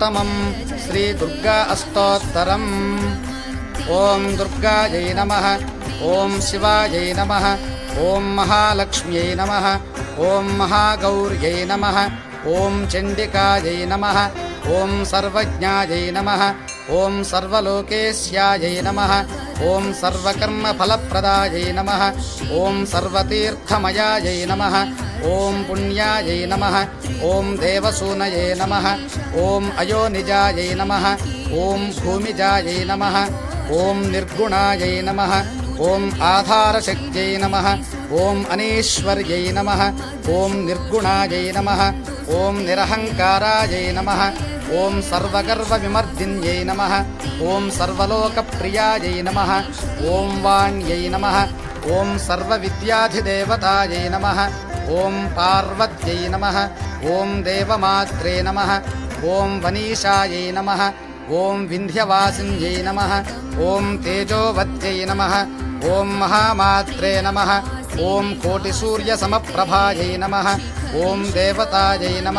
अष्टमं श्रीदुर्गा अष्टोत्तरम्। ॐ दुर्गायै नमः। ॐ शिवायै नमः। ॐ महालक्ष्म्यै नमः। ॐ महागौर्यै नमः। ॐ चण्डिकायै नमः। ॐ सर्वज्ञायै नमः। ॐ सर्वलोकेश्यायै नमः ఓం సర్వకర్మఫలప్రదాయై నమ ఓం సర్వతీర్థమయాయై నమ ఓం పుణ్యాయై నమ ఓం దేవసూనయే నమ ఓం అయోనిజాయై నమ ఓం భూమిజాయై నమ ఓం నిర్గుణాయై నమ ఓం ఆధారశక్త్యై నమ ఓం అనీశ్వర్యై నమ ఓం నిర్గుణాయై నమ ఓం నిరహంకారాయై నమ ఓం సర్వగర్వ విమర్దిన్యై నమ ఓం సర్వలోక ప్రియాయై నమ ఓం వాణ్యై నమ ఓం సర్వ విద్యాధిదేవతాయై నమ ఓం పార్వత్యై నమ ఓం దేవమాత్రే నమ ఓం వనీషాయై నమ ఓం వింధ్యవాసిన్యై నమ ఓం తేజోవత్యై నమ ఓం మహామాత్రే నమ ఓం కోటిసూర్యసమప్రభాయై నమ ఓం దేవతాయై నమ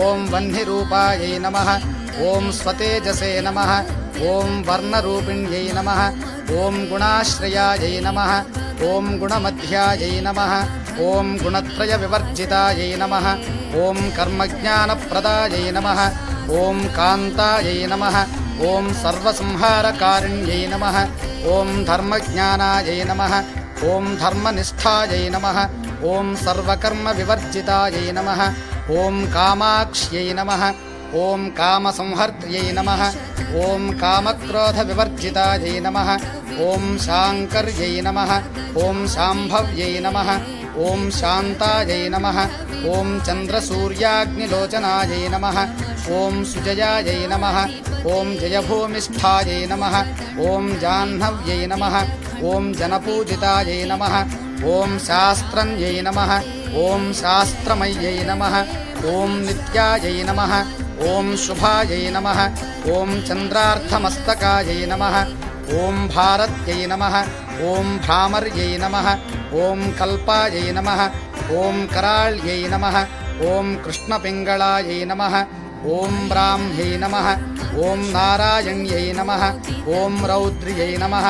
ॐ वह्निरूपायै नमः ॐ स्वतेजसे नमः ॐ वर्णरूपिण्यै नमः ॐ गुणाश्रयायै नमः ॐ गुणमध्यायै नमः ॐ गुणत्रयविवर्जितायै नमः ॐ कर्मज्ञानप्रदायै नमः ॐ कान्तायै नमः ॐ सर्वसंहारकारिण्यै नमः ॐ धर्मज्ञानायै नमः ॐ धर्मनिष्ठायै नमः ॐ सर्वकर्मविवर्जितायै नमः ఓం కామాక్ష్యై నమ ఓం కామసంహర్త్ర్యై నమ ఓం కామక్రోధవివర్జితాయై నమ ఓం శాంకర్యై నమ ఓం శాంభవ్యై నమ ఓం శాంతాయై నమ ఓం చంద్రసూర్యాగ్నిలోచనాయై నమ ఓం సుజయాయై నమ ఓం జయభూమిష్ఠాయై నమ ఓం జాహ్నవ్యై నమ ఓం జనపూజితాయై నమ ఓం శాస్త్రన్యై నమ ॐ शास्त्रमय्यै नमः ॐ नित्यायै नमः ॐ शुभायै नमः ॐ चन्द्रार्थमस्तकायै नमः ॐ भारत्यै नमः ॐ भ्रामर्यै नमः ॐ कल्पायै नमः ॐ कराळ्यै नमः ॐ कृष्णपिङ्गळायै नमः ॐ ब्राह्म्यै नमः ॐ नारायण्यै नमः ॐ रौद्र्यै नमः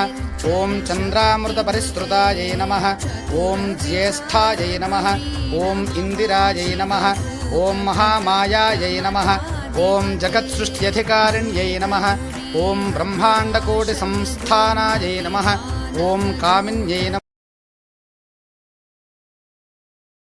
ఓం చంద్రామృతపరిసృతాయై నమ. ఓం జ్యేష్ఠాయై నమ. ఓం ఇందిరాయై నమ. ఓం మహామాయాయై నమ. ఓం జగత్సృష్ట్యధికారిణ్యై నమ. ఓం బ్రహ్మాండకోటి సంస్థానాయై నమ. ఓం కామిన్యై నమ.